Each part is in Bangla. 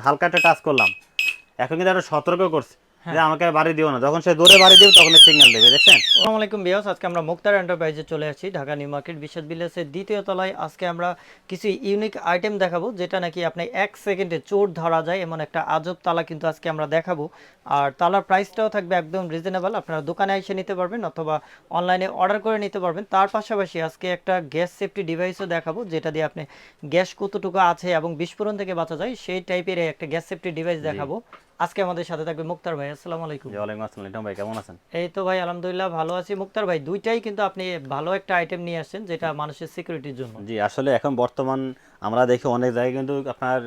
হালকা একটা টাচ করলাম। এখন কিন্তু একটা সতর্ক করছে। হ্যাঁ। যে আমাকে আর বাড়ি দিও না। যখন সে দৌড়ে বাড়ি দিবে তখন সিগন্যাল দেবে দেখছেন? আসসালামু আলাইকুম বিয়াস আজকে আমরা মুক্তার এন্টারপ্রাইজে চলে আসছি ঢাকা নিউ মার্কেট বিলেসের দ্বিতীয় তলায়। আজকে আমরা কিছু ইউনিক আইটেম দেখাবো যেটা নাকি আপনি এক সেকেন্ডে চোর ধরা যায় এমন একটা আজব তালা কিন্তু আজকে আমরা দেখাবো। আর তালার প্রাইসটাও থাকবে একদম রিজনেবল আপনারা দোকানে এসে নিতে পারবেন অথবা অনলাইনে অর্ডার করে নিতে পারবেন। তার পাশাপাশি আজকে একটা গ্যাস সেফটি ডিভাইসও দেখাবো যেটা দিয়ে আপনি গ্যাস কতটুকু আছে এবং বিস্ফোরণ থেকে বাঁচা যায় সেই টাইপের একটা গ্যাস সেফটি ডিভাইস দেখাবো। আজকে আমাদের সাথে থাকবে মুক্তার ভাই। আসসালামু আলাইকুম। জি ওয়ালাইকুম আসসালাম। লিটন ভাই কেমন আছেন? এই তো ভাই আলহামদুলিল্লাহ ভালো আছি। মুক্তার ভাই দুইটাই কিন্তু আপনি ভালো একটা আইটেম নিয়ে আসছেন যেটা মানুষের সিকিউরিটির জন্য। জি আসলে এখন বর্তমান আমরা দেখি অনেক জায়গায় কিন্তু আপনার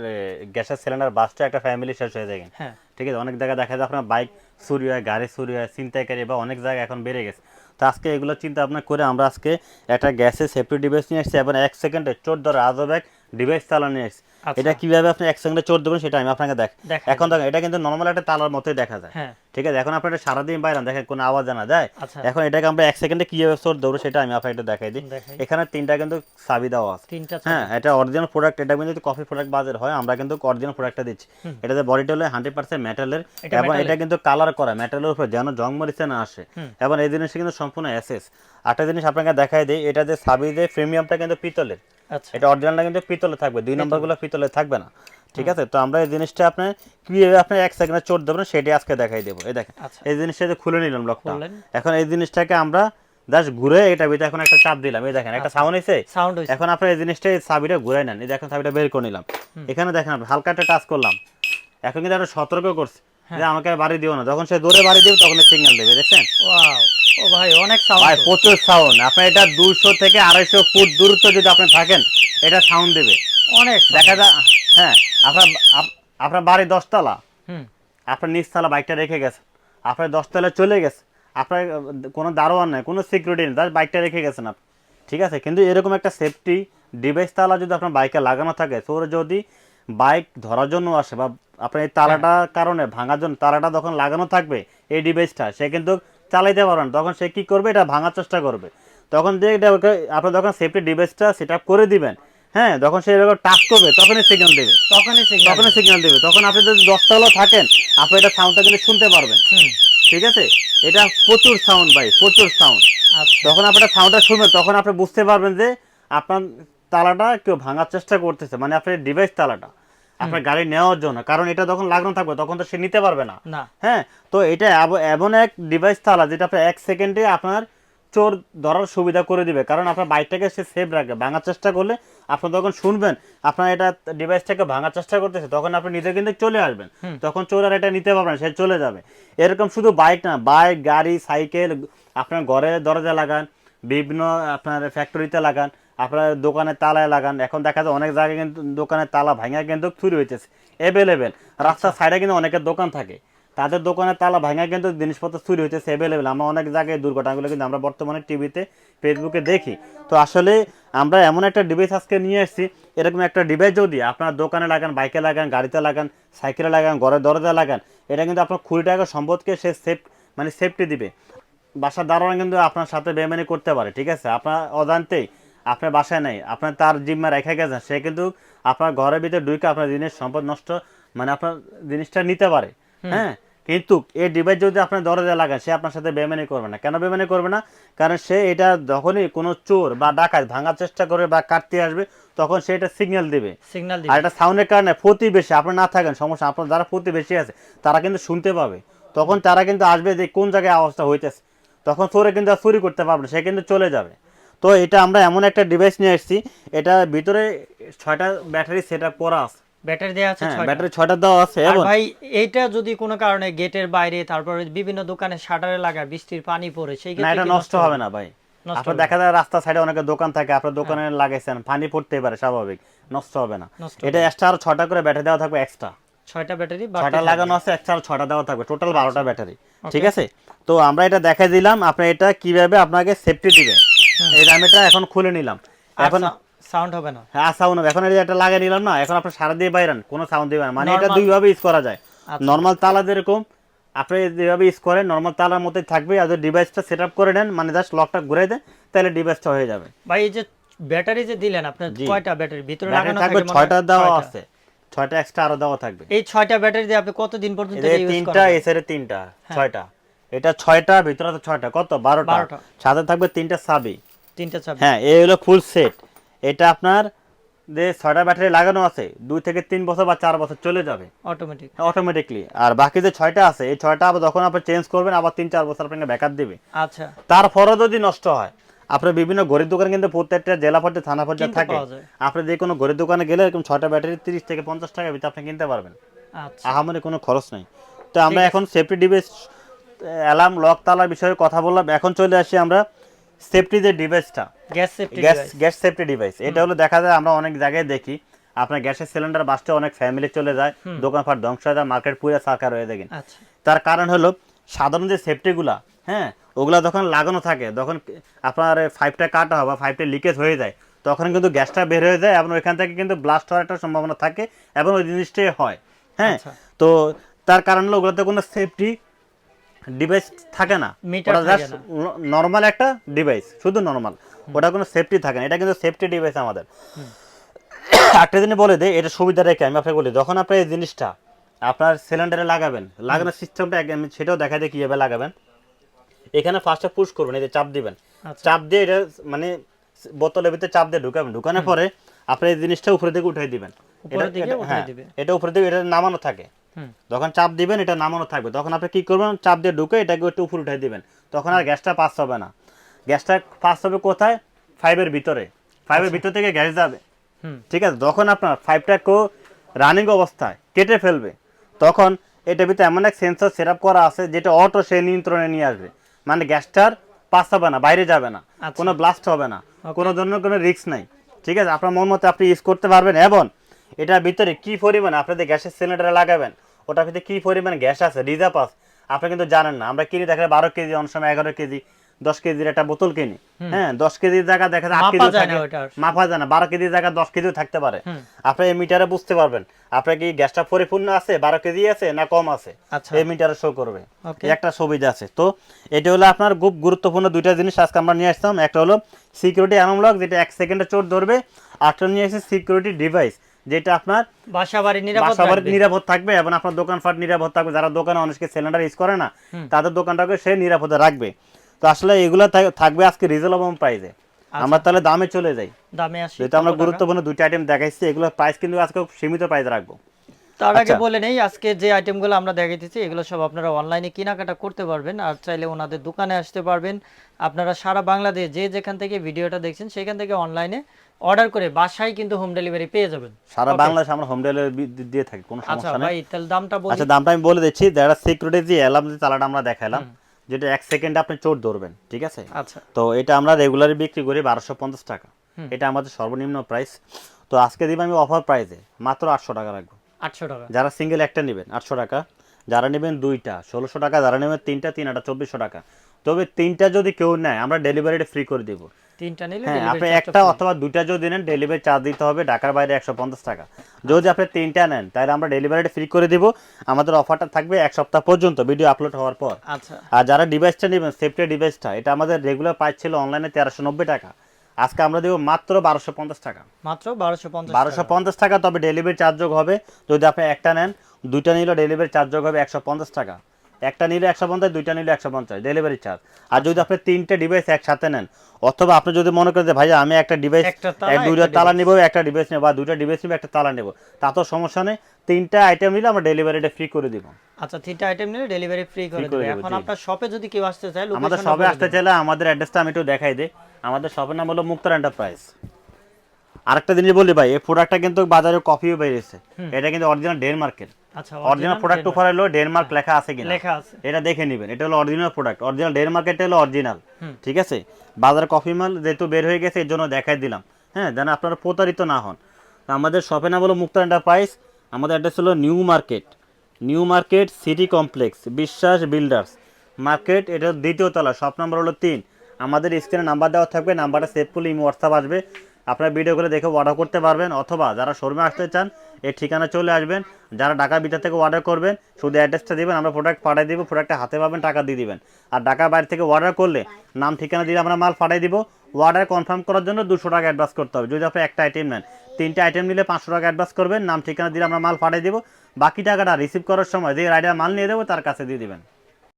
গ্যাসের সিলিন্ডার বাসটা একটা ফ্যামিলি শেষ হয়ে যায়। হ্যাঁ। ঠিক আছে, অনেক জায়গায় দেখা যায় আপনার বাইক চুরি হয়, গাড়ি চুরি হয়, ছিনতাইকারী বা অনেক জায়গায় এখন বেড়ে গেছে। তো আজকে এগুলো চিন্তা ভাবনা করে আমরা আজকে একটা গ্যাসের সেফটি ডিভাইস নিয়ে এসেছি এবং এক সেকেন্ডে ধরে আজব এক ডিভাইস নিয়ে আচ্ছা। এটা কীভাবে আপনি এক সেকেন্ডে চোর দেবেন সেটা আমি আপনাকে দেখ এখন দেখেন এটা কিন্তু নর্মাল একটা তালার মতোই দেখা যায়। হ্যাঁ। ঠিক আছে এখন সারাদিন বাইরে দেখেন কোনো আওয়াজ জানা যায়? আচ্ছা। এখন এটাকে আমরা এক সেকেন্ডে কীভাবে চোর দেবো সেটা আমি আপনাকে দেখাই দিই। এখানে তিনটা কিন্তু চাবি দেওয়া আছে। হ্যাঁ এটা অরিজিনাল প্রোডাক্ট এটা কিন্তু কফি প্রোডাক্ট বাজার হয় আমরা কিন্তু অরিজিনাল প্রোডাক্টটা দিচ্ছি। এটাতে বডিটা হলো হান্ড্রেড পার্সেন্ট মেটালের এবং এটা কিন্তু কালার করা মেটালের উপর যেন জং মরিচে না আসে। এবং এই জিনিসটা কিন্তু সম্পূর্ণ এসএস আরেকটা জিনিস আপনাকে দেখাই দিই এটা যে সাবি যে প্রিমিয়ামটা কিন্তু পিতলের। এটা অরিজিনালটা কিন্তু পিতলে থাকবে দুই নম্বরগুলো পিতলে থাকবে না। ঠিক আছে? তো আমরা এই জিনিসটা আপনার কীভাবে আপনি এক সেকেন্ডে চোট দেবেন সেটাই আজকে দেখাই দেবো। এই দেখেন আচ্ছা। এই জিনিসটা যে খুলে নিলাম লকটা এখন এই জিনিসটাকে আমরা জাস্ট ঘুরে এটা ভিতরে এখন একটা চাপ দিলাম। এই দেখেন একটা সাউন্ড এসে সাউন্ড হইছে। এখন আপনার এই জিনিসটা এই চাবিটা ঘুরাই নেন। এই দেখেন চাবিটা বের করে নিলাম। এখানে দেখেন আপনি হালকা একটা টাচ করলাম। এখন কিন্তু একটা সতর্ক করছে। যে আমাকে বাড়ি দিও না। যখন সে দৌড়ে বাড়ি দিবে তখন সিগন্যাল দেবে দেখছেন? ও ভাই অনেক ভাই সাউন্ড প্রচুর সাউন্ড আপনার এটা দুশো থেকে আড়াইশো ফুট দূরত্ব যদি আপনি থাকেন এটা সাউন্ড দেবে। অনেক দেখা যায় হ্যাঁ আপনার আপ- আপনার বাড়ি দশতলা। হুম। আপনার নিচতলা বাইকটা রেখে গেছে। আপনার দশতলা চলে গেছে। আপনার কোনো দারোয়ান নেই কোনো সিকিউরিটি নেই তার বাইকটা রেখে গেছেন আপনি। ঠিক আছে? কিন্তু এরকম একটা সেফটি ডিভাইস তালা যদি আপনার বাইকে লাগানো থাকে তোর যদি বাইক ধরার জন্য আসে বা আপনার এই তালাটার কারণে ভাঙার জন্য তালাটা যখন লাগানো থাকবে এই ডিভাইসটা সে কিন্তু চালাইতে পারবে না। তখন সে কি করবে? এটা ভাঙার চেষ্টা করবে। তখন যে এটা ওকে- আপনি যখন সেফটি ডিভাইসটা সেট করে দিবেন হ্যাঁ যখন সে এরকম টাচ করবে তখনই সিগন্যাল দেবে। তখনই তখনই সিগন্যাল দেবে। তখন আপনি যদি দশতলা থাকেন আপনি এটা সাউন্ডটা কিন্তু শুনতে পারবেন। ঠিক আছে? এটা প্রচুর সাউন্ড ভাই প্রচুর সাউন্ড যখন আপনার সাউন্ডটা শুনবেন তখন আপনি বুঝতে পারবেন যে আপনার তালাটা কেউ ভাঙার চেষ্টা করতেছে। মানে আপনার ডিভাইস তালাটা। আপনার গাড়ি নেওয়ার জন্য কারণ এটা যখন লাগানো থাকবে তখন তো সে নিতে পারবে না। হ্যাঁ তো এটা এমন এক ডিভাইস থালা যেটা আপনার এক সেকেন্ডে আপনার চোর ধরার সুবিধা করে দিবে। কারণ আপনার বাইকটাকে সে সেভ রাখবে। ভাঙার চেষ্টা করলে আপনি তখন শুনবেন আপনার এটা ডিভাইসটাকে ভাঙার চেষ্টা করতেছে তখন আপনি নিজে কিন্তু চলে আসবেন। তখন চোর আর এটা নিতে পারবেন সে চলে যাবে। এরকম শুধু বাইক না বাইক গাড়ি সাইকেল আপনার ঘরে দরজা লাগান বিভিন্ন আপনার ফ্যাক্টরিতে লাগান আপনার দোকানের তালায় লাগান। এখন দেখা যায় অনেক জায়গায় কিন্তু দোকানের তালা ভাঙা কিন্তু চুরি হইতেছে। অ্যাভেলেবেল রাস্তার সাইডে কিন্তু অনেকের দোকান থাকে। তাদের দোকানের তালা ভাঙা কিন্তু জিনিসপত্র চুরি হইতেছে অ্যাভেলেবেল আমরা অনেক জায়গায় দুর্ঘটনাগুলো কিন্তু আমরা বর্তমানে টিভিতে ফেসবুকে দেখি। তো আসলে আমরা এমন একটা ডিভাইস আজকে নিয়ে এসেছি এরকম একটা ডিভাইস যদি আপনার দোকানে লাগান বাইকে লাগান গাড়িতে লাগান সাইকেলে লাগান ঘরের দরজা লাগান এটা কিন্তু আপনার কুড়ি টাকা সম্পদকে সে সেফ মানে সেফটি দিবে। বাসার দারোয়ান কিন্তু আপনার সাথে বেমানি করতে পারে ঠিক আছে? আপনার অজান্তেই আপনার বাসায় নেই আপনার তার জিম্মা রেখে গেছেন সে কিন্তু আপনার ঘরের ভিতরে ঢুকে আপনার জিনিস সম্পদ নষ্ট মানে আপনার জিনিসটা নিতে পারে হ্যাঁ? কিন্তু এই ডিভাইস যদি আপনার দরজা লাগায় সে আপনার সাথে বেমানি করবে না। কেন বেমানি করবে না? কারণ সে এটা যখনই কোনো চোর বা ডাকাত ভাঙার চেষ্টা করবে বা কাটতে আসবে তখন সে এটা সিগন্যাল দিবে। সিগন্যাল আর এটা সাউন্ডের কারণে প্রতিবেশী আপনার না থাকেন সমস্যা আপনার যারা প্রতিবেশী আছে তারা কিন্তু শুনতে পাবে। তখন তারা কিন্তু আসবে যে কোন জায়গায় আওয়াজটা হইতেছে। তখন চোরে কিন্তু চুরি করতে পারবে সে কিন্তু চলে যাবে। তো এটা আমরা এমন একটা ডিভাইস নিয়ে এসেছি এটা ভিতরে ছয়টা ব্যাটারি সেট আপ করা আছে। ব্যাটারি দেওয়া আছে হ্যাঁ। ব্যাটারি ছয়টা দেওয়া আছে ভাই এইটা যদি কোনো কারণে গেটের বাইরে তারপরে বিভিন্ন দোকানে শাটারে লাগায় বৃষ্টির পানি পড়ে সেই না এটা নষ্ট হবে? না ভাই। আপনার দেখা যায় রাস্তা সাইডে অনেকে দোকান থাকে আপনার দোকানে লাগাইছেন পানি পড়তে পারে স্বাভাবিক নষ্ট হবে না। এটা এক্সট্রা আরও ছয়টা করে ব্যাটারি দেওয়া থাকবে এক্সট্রা ছয়টা ব্যাটারি ছয়টা লাগানো আছে ছয়টা দেওয়া থাকবে টোটাল বারোটা ব্যাটারি ঠিক আছে? তো আমরা এটা দেখাই দিলাম আপনি এটা কীভাবে আপনাকে সেফটি দিবে। এই এখন খুলে নিলাম। এখন সাউন্ড হবে না। হ্যাঁ সাউন্ড এখন এটা লাগিয়ে নিলাম না এখন আপনি সারা দিয়ে বাইরান কোনো সাউন্ড দিবেন মানে এটা দুইভাবে ইউজ করা যায়। আচ্ছা। নর্মাল তালা যেরকম আপনি যেভাবে ইউজ করেন নর্মাল তালার মতোই থাকবে। আর যদি ডিভাইসটা সেট আপ করে নেন মানে জাস্ট লকটা ঘুরে দেন তাহলে ডিভাইসটা হয়ে যাবে। ভাই এই যে ব্যাটারি যে দিলেন আপনার কয়টা ব্যাটারি? ভিতরে লাগানো থাকবে থাকে ছয়টা দেওয়া আছে। ছয়টা এক্সট্রা আরও দেওয়া থাকবে। এই ছয়টা ব্যাটারি দিয়ে আপনি কতদিন পর্যন্ত এদের ইউজ তিনটা করেন এই সাইডে তিনটা ছয়টা। এটা ছয়টা ভিতরে তো ছয়টা। কত? বারোটা। সাথে থাকবে তিনটা সাবি তিনটা চাবি। হ্যাঁ এই হলো ফুল সেট এটা আপনার যে ছয়টা ব্যাটারি লাগানো আছে দুই থেকে তিন বছর বা চার বছর চলে যাবে। অটোমেটিক অটোমেটিকলি আর বাকি যে ছয়টা আছে এই ছয়টা আবার যখন আপনি চেঞ্জ করবেন আবার তিন চার বছর আপনাকে ব্যাকআপ দিবে। আচ্ছা। তারপরও যদি নষ্ট হয় আপনার বিভিন্ন গরিব দোকান কিন্তু প্রত্যেকটা জেলা পর্যায়ে থানা পর্যায়ে থাকে। আপনি যে কোনো গরিব দোকানে গেলে এরকম ছয়টা ব্যাটারি তিরিশ থেকে পঞ্চাশ টাকার ভিতরে আপনি কিনতে পারবেন। আচ্ছা। আহামরি কোনো খরচ নেই। তো আমরা এখন সেফটি ডিভাইস অ্যালার্ম লক তালার বিষয়ে কথা বললাম। এখন চলে আসি আমরা সেফটি যে ডিভাইসটা gas safety gas gas safety device এটা হলো দেখা যায় আমরা অনেক জায়গায় দেখি আপনার গ্যাসের সিলিন্ডার বাসতে অনেক ফ্যামিলি চলে যায় দোকানপাট ধ্বংস হয়ে যায় মার্কেট পুরো সার্কার হয়ে দেখেন আচ্ছা। তার কারণ হলো সাধারণ যে সেফটিগুলা হ্যাঁ ওগুলো যখন লাগানো থাকে তখন আপনার ফাইভটা কাটা হয় বা ফাইভটা লিকেজ হয়ে যায় তখন কিন্তু গ্যাসটা বের হয়ে যায় এবং ওইখান থেকে কিন্তু ব্লাস্ট হওয়ার একটা সম্ভাবনা থাকে এবং ওই জিনিসটাই হয়। হ্যাঁ আচ্ছা। তো তার কারণ হলো ওগুলোতে কোনো সেফটি ডিভাইস থাকে না। ওটা জাস্ট নর্মাল একটা ডিভাইস শুধু নর্মাল ওটা কোনো সেফটি থাকে না। এটা কিন্তু সেফটি ডিভাইস আমাদের। একটা জিনিস বলে দেয় এটা সুবিধা রেখে আমি আপনাকে বলি যখন আপনি এই জিনিসটা আপনার সিলিন্ডারে লাগাবেন লাগানোর সিস্টেমটা আমি সেটাও দেখা দিয়ে কীভাবে লাগাবেন। এখানে ফার্স্টে পুশ করবেন এই যে চাপ দিবেন। আচ্ছা। চাপ দিয়ে এটা মানে বোতলের ভিতরে চাপ দিয়ে ঢুকাবেন। ঢুকানোর পরে আপনি এই জিনিসটা উপরে দিকে উঠাই দিবেন। এটা- দিকে উঠাই হ্যাঁ, এটা উপরে দিকে এটা নামানো থাকে। যখন চাপ দিবেন এটা নামানো থাকবে। তখন আপনি কি করবেন? চাপ দিয়ে ঢুকে এটাকে একটু উপরে উঠাই দিবেন। তখন আর গ্যাসটা পাস হবে না। গ্যাসটা পাস হবে কোথায়? ফাইভের ভিতরে। ফাইভের ভিতর থেকে গ্যাস যাবে। ঠিক আছে? যখন আপনার ফাইভটা কো রানিং অবস্থায় কেটে ফেলবে তখন এটা ভিতরে এমন এক সেন্সর সেট করা আছে যেটা অটো সে নিয়ন্ত্রণে নিয়ে আসবে। মানে গ্যাসটার পাস হবে না বাইরে যাবে না। আচ্ছা। কোনো ব্লাস্ট হবে না। কোনো ধরনের কোনো রিস্ক নাই। ঠিক আছে? আপনার মন মতো আপনি ইউজ করতে পারবেন। এবং এটার ভিতরে কি পরিমাণ আপনাদের গ্যাসের সিলিন্ডার লাগাবেন ওটার ভিতরে কী পরিমাণ গ্যাস আছে? রিজার্ভ আছে। আপনি কিন্তু জানেন না। আমরা কিনে দেখলে বারো কেজি অনেক সময় এগারো কেজি। দশ কেজির একটা বোতল কিনি। হ্যাঁ দশ কেজির জায়গা দেখা যায় আট কেজি থাকে। মাপা যায় না বারো কেজির জায়গা দশ কেজিও থাকতে পারে। আপনি এই মিটারে বুঝতে পারবেন আপনার কি গ্যাসটা পরিপূর্ণ আছে বারো কেজি আছে না কম আছে? আচ্ছা। এই মিটারে শো করবে। একটা সুবিধা আছে। তো এটা হলো আপনার খুব গুরুত্বপূর্ণ দুইটা জিনিস আজকে আমরা নিয়ে আসতাম একটা হলো সিকিউরিটি অ্যানামলক যেটা এক সেকেন্ডে চোর ধরবে। আরেকটা নিয়ে আসছে সিকিউরিটি ডিভাইস যেটা আপনার বাসা বাড়ি নিরাপদ। নিরাপদ থাকবে এবং আপনার দোকানপাট নিরাপদ থাকবে। যারা দোকানে অনেকে সিলিন্ডার ইউজ করে না তাদের দোকানটাকে সে নিরাপদে রাখবে। তো আসলে এগুলো থাকবে আজকে রিজনেবল প্রাইসে আমরা তাহলে দামে চলে যাই। দামে আসি। যেহেতু আমরা গুরুত্বপূর্ণ দুইটা আইটেম দেখাইছি এগুলোর প্রাইস কিন্তু আজকে সীমিত প্রাইস রাখব। তার আগে আচ্ছা। বলে নেই আজকে যে আইটেমগুলো আমরা দেখাইতেছি এগুলো সব আপনারা অনলাইনে কেনাকাটা করতে পারবেন আর চাইলে ওনাদের দোকানে আসতে পারবেন। আপনারা সারা বাংলাদেশ যে যেখান থেকে ভিডিওটা দেখছেন সেখান থেকে অনলাইনে অর্ডার করে বাসায় কিন্তু হোম ডেলিভারি পেয়ে যাবেন। সারা বাংলাদেশ আমরা হোম ডেলিভারি দিয়ে থাকি কোনো আচ্ছা সমস্যা নেই। ভাই তাহলে দামটা বলি। আচ্ছা দামটা আমি বলে দিচ্ছি যারা সিকিউরিটি যে অ্যালার্ম যে তালাটা আমরা দেখাইলাম যেটা এক সেকেন্ডে আপনি চোর ধরবেন ঠিক আছে? আচ্ছা। তো এটা আমরা রেগুলারই বিক্রি করি বারোশো পঞ্চাশ টাকা। এটা আমাদের সর্বনিম্ন প্রাইস তো আজকে দিব আমি অফার প্রাইসে মাত্র আটশো টাকা রাখব। আটশো টাকা। যারা সিঙ্গেল একটা নেবেন আটশো টাকা। যারা নেবেন দুইটা ষোলোশো টাকা যারা নেবেন তিনটা তিন আটা চব্বিশশো টাকা। তবে তিনটা যদি কেউ নেয় আমরা ডেলিভারিটা ফ্রি করে দেবো। তিনটা নিলে হ্যাঁ আপনি একটা অথবা দুইটা যদি নেন ডেলিভারি চার্জ দিতে হবে ঢাকার বাইরে একশো পঞ্চাশ টাকা। যদি আপনি তিনটা নেন তাহলে আমরা ডেলিভারিটা ফ্রি করে দিব। আমাদের অফারটা থাকবে এক সপ্তাহ পর্যন্ত ভিডিও আপলোড হওয়ার পর। আচ্ছা। আর যারা ডিভাইসটা নেবেন সেফটি ডিভাইসটা এটা আমাদের রেগুলার প্রাইস ছিল অনলাইনে তেরোশো নব্বই টাকা। আজকে আমরা দেবো মাত্র বারোশো পঞ্চাশ টাকা। মাত্র বারোশো পঞ্চাশ বারোশো পঞ্চাশ টাকা তবে ডেলিভারি চার্জ যোগ হবে। যদি আপনি একটা নেন দুইটা নিলে ডেলিভারি চার্জ যোগ হবে একশো পঞ্চাশ টাকা। একটা নিলে একশো পঞ্চাশ দুইটা নিলে একশো পঞ্চাশ ডেলিভারি চার্জ আর যদি আপনি তিনটে ডিভাইস একসাথে নেন অথবা আপনি যদি মনে করেন যে ভাই আমি একটা ডিভাইস দুইটা তালা নিবো একটা ডিভাইস নেব বা দুইটা ডিভাইস নিবো একটা তালা নেব তা তো সমস্যা নেই। তিনটা আইটেম নিলে আমরা ডেলিভারিটা ফ্রি করে দিব। আচ্ছা তিনটা আইটেম নিলে ডেলিভারি ফ্রি করে দেবে। এখন আপনার শপে যদি কেউ আসতে চায় আমাদের শপে আসতে চাইলে আমাদের অ্যাড্রেসটা আমি একটু দেখাই দিই। আমাদের শপের নাম হলো মুক্তার এন্টারপ্রাইজ আরেকটা জিনিস বলি ভাই এই প্রোডাক্টটা কিন্তু বাজারে কপিও বেরিয়েছে। এটা কিন্তু অরিজিনাল ডেনমার্কের অরিজিনাল প্রোডাক্ট উপর হলো ডেনমার্ক লেখা আছে কিনা? লেখা আছে। এটা দেখে নেবেন এটা হলো অরিজিনাল প্রোডাক্ট অরিজিনাল ডেনমার্কেরটা হলো অরিজিনাল ঠিক আছে? বাজারে কফি মাল যেহেতু বের হয়ে গেছে এর জন্য দেখাই দিলাম। হ্যাঁ যেন আপনারা প্রতারিত না হন। আমাদের শপের নাম হলো মুক্তা এন্টারপ্রাইজ আমাদের অ্যাড্রেস হলো new market new market city complex Biswas builders market এটা দ্বিতীয় তলা শপ নাম্বার হলো তিন। আমাদের স্ক্রিনে নাম্বার দেওয়া থাকবে নাম্বারটা সেভ করলে ইমো হোয়াটসঅ্যাপ আসবে। আপনারা ভিডিওগুলো দেখে অর্ডার করতে পারবেন অথবা যারা শোরুমে আসতে চান এই ঠিকানা চলে আসবেন। যারা ঢাকা বিটা থেকে অর্ডার করবেন, শুধু অ্যাড্রেসটা দেবেন, আমরা প্রোডাক্ট পাঠিয়ে দেবো প্রোডাক্টটা হাতে পাবেন, টাকা দিয়ে দিবেন। আর ঢাকা বাইরে থেকে অর্ডার করলে, নাম, ঠিকানা দিয়ে আমরা মাল পাঠিয়ে দিব। অর্ডার কনফার্ম করার জন্য দুশো টাকা অ্যাডভান্স করতে হবে। যদি আপনি একটা আইটেম নেন, তিনটে আইটেম নিলে পাঁচশো টাকা অ্যাডভান্স করবেন, নাম, ঠিকানা দিলে আমরা মাল পাঠিয়ে দেবো। বাকি টাকাটা রিসিভ করার সময় যে রাইডার মাল নিয়ে দেবো তার কাছে দিয়ে দিবেন।